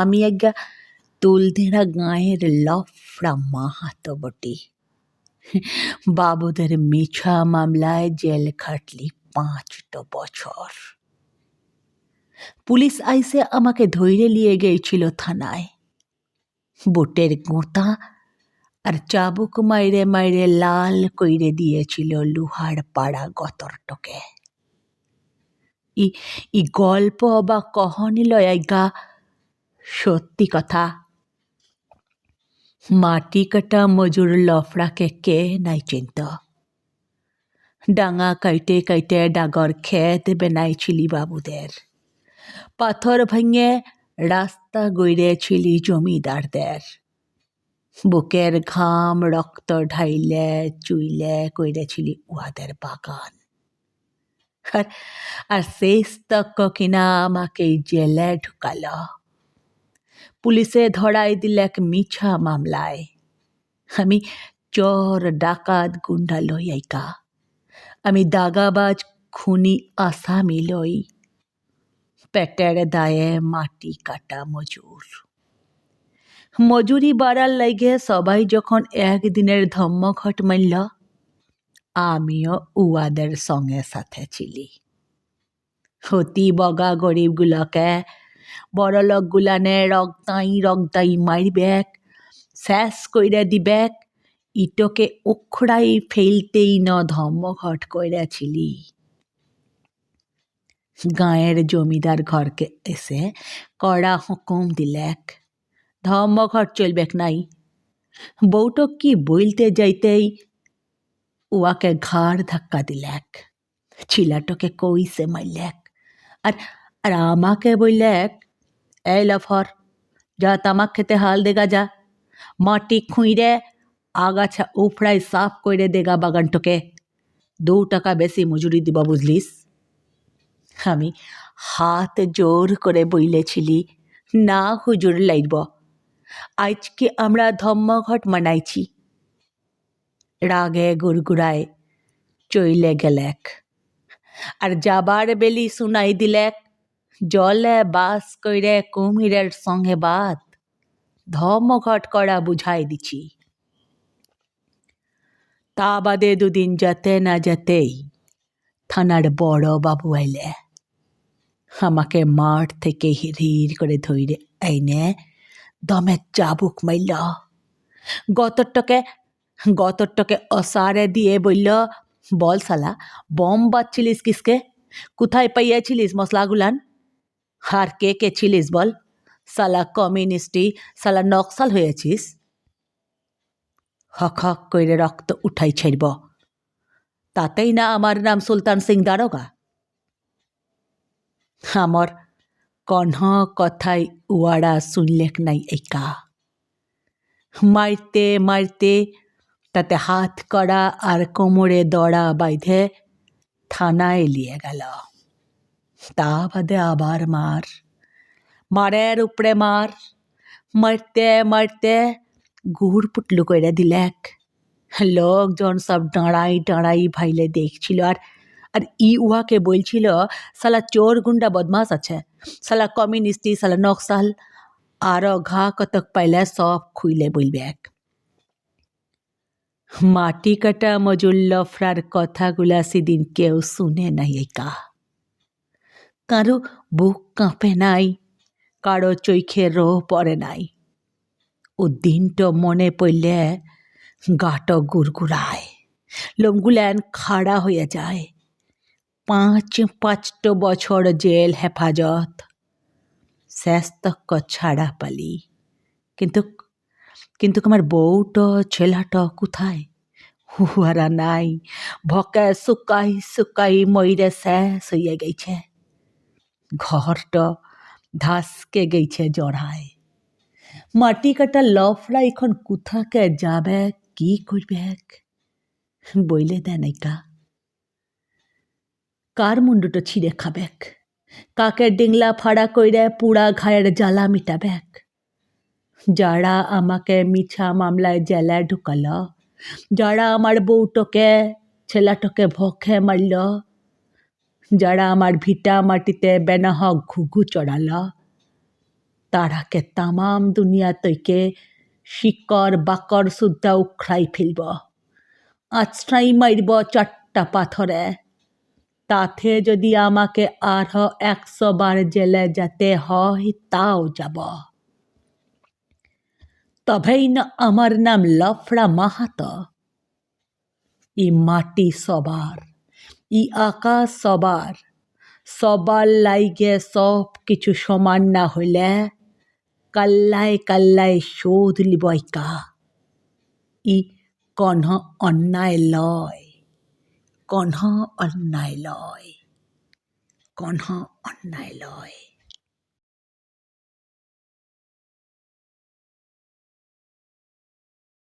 আমি আজ্ঞা তুলদেরা গাঁয়ের লফড়া মাহাতো বটি বাবুদের মিছা মামলায় জেল খাটলি পাঁচটো বছর পুলিশ আইসে আমাকে ধৈর্য নিয়ে গিয়েছিল থানায় বুটের গোঁতা আর চাবুক মাইরে মাইরে লাল কইরে দিয়েছিল লুহার পাড়া গতরটকে ই ই গল্প বা কহনি লয়াইগা সত্যি কথা। মাটি কাটা মজুর লফড়াকে কে নাই চিন্ত। ডাঙা কাইটে কাইটে ডাগর খেত বেনাইছিলি বাবুদের। পাথর ভেঙে রাস্তা গইড়েছিলি জমিদারদের। বুকের ঘাম রক্ত ঢাইলে চুইলে কইরেছিলি উহাদের বাগান। আর আর শেষ তক কিনা আমাকে জেলে ঢুকাল। পুলিশে ধরাই দিল এক মিছা মামলায়। আমি চোর, ডাকাত, গুন্ডা লইয়াইকা আমি দাগাবাজ, খুনি, আসামি লই। পেটের দায়ে মাটি কাটা মজুর। মজুরি বাড়ার লাগে সবাই যখন একদিনের ধম্মঘট মানল, আমিও উয়াদের সঙ্গে সাথে ছিলি। হতি বগা গরিবগুলোকে বড় লোকগুলানে রক্তাই রক্তাই মারবেক শেষ কইরে দিবেক ইটোকে উখড়াই ফেলতেই ন ধর্মঘট কইরেছিলি। গাঁয়ের জমিদার ঘরকে এসে কড়া হুকুম দিলেক ধর্মঘট চলবেক নাই। বউটো কি বলতে যাইতেই উয়াকে ঘাড় ধাক্কা দিলেক, ছিলাটোকে কইসে মারলেক আর আর আমাকে বললেক এই লফর, যা তামাক খেতে হাল দেগা যা। মাটি খুঁড়ে আগাছা উফড়াই সাফ করে দেগা বাগানটোকে। দু টাকা বেশি মজুরি দিবা, বুঝলিস? আমি হাত জোর করে বইলেছিলি, না হুজুর, লাইব। আজকে আমরা ধম্মঘট মানাইছি। রাগে গুড়গুড়ায় চইলে গেলেক। আর যাবার বেলি শুনাই দিলেক জলে বাস কইরে কুমিরের সঙ্গে বাদ ধর্মঘট করা বুঝাই দিছি। তা বাদে দুদিন যেতে না যেতেই থানার বড় বাবু আইলে। আমাকে মাঠ থেকে হির করে ধইরে আইনে দমে চাবুক মাইল। গতরটাকে গতরটাকে অসারে দিয়ে বলল বল সালা বম বাচ্ছিলিস কিসকে? কোথায় পাইয়াছিলিস মশলাগুলান? আর কে কে ছিলিস বল? সালা কমিউনিস্টি সালা নকশাল হয়েছিস? হক হক করে রক্ত উঠাই ছাড়ব। তাতেই না আমার নাম সুলতান সিং দারোগা? আমার কণ্হ কথাই উয়াড়া শুনলেক নাই একা। মারতে মারতে তাতে হাত করা আর কোমরে দড়া বাইধে থানায় লিয়ে গেল। তা বাদে আবার মার মারের উপরে মার মারতে মারতে গুড় পুটলু করে দিলেক লোকজন সব ডাঁড়াই ডাঁড়াই ভাইলে দেখছিল আর আর ই উহাকে বলছিল সালা চোর গুন্ডা বদমাস আছে সালা কমিউনিস্টি সালা নকশাল আরও ঘা কতক পাইলে সব খুইলে বলবেক মাটি কাটা মজুর লফরার কথাগুলা সেদিন কেউ শুনে নাই একা কারও বুক কাঁপে নাই, কারও চৈখে রো পড়ে নাই। ও দিনটো মনে পড়লে গাটো গুড়গুড়ায়, লোমগুলান খাড়া হয়ে যায়। পাঁচ পাঁচটো বছর জেল হেফাজত শেষ তক ছাড়া পালি। কিন্তু কিন্তু আমার বউটো, ছেলাটো কোথায়? হুয়ারা নাই, ভকে শুকাই শুকাই মইরে শেষ হইয়া গেছে ঘরটা ধাসকে গেছে জড়ায়। মাটি কাটা লফড়া এখন কোথাকে যাবে, কি করবে বইলে দেন একা কার মুন্ডুটো ছিঁড়ে খাবেক কাকের ডিংলা ফাড়া কইরে পুড়া ঘায়ের জ্বালা মিটাবেক যারা আমাকে মিছা মামলায় জেলায় ঢুকাল, যারা আমার বউটোকে, ছেলাটোকে ভখে মারল যারা আমার ভিটা মাটিতে বেনাহ ঘুঘু চড়াল তারাকে তামাম দুনিয়া তৈকে শিকর বাকর সুদ্ধা উখড়াই ফেলব আশ্রাই মারব চারটা পাথরে। তাতে যদি আমাকে আরও একশো বার জেলে যেতে হয়, তাও যাব। তবেই না আমার নাম লফড়া মাহাতো। ই মাটি সবার ই আকাশ সবার। সবার লাইগে সব কিছু সমান না হইলে কাল্লায় কাল্লায় শোধ লিবইকা ই কনহ অন্যায় লয়। কনহ অন্যায় লয়। কনহ অন্যায় লয়।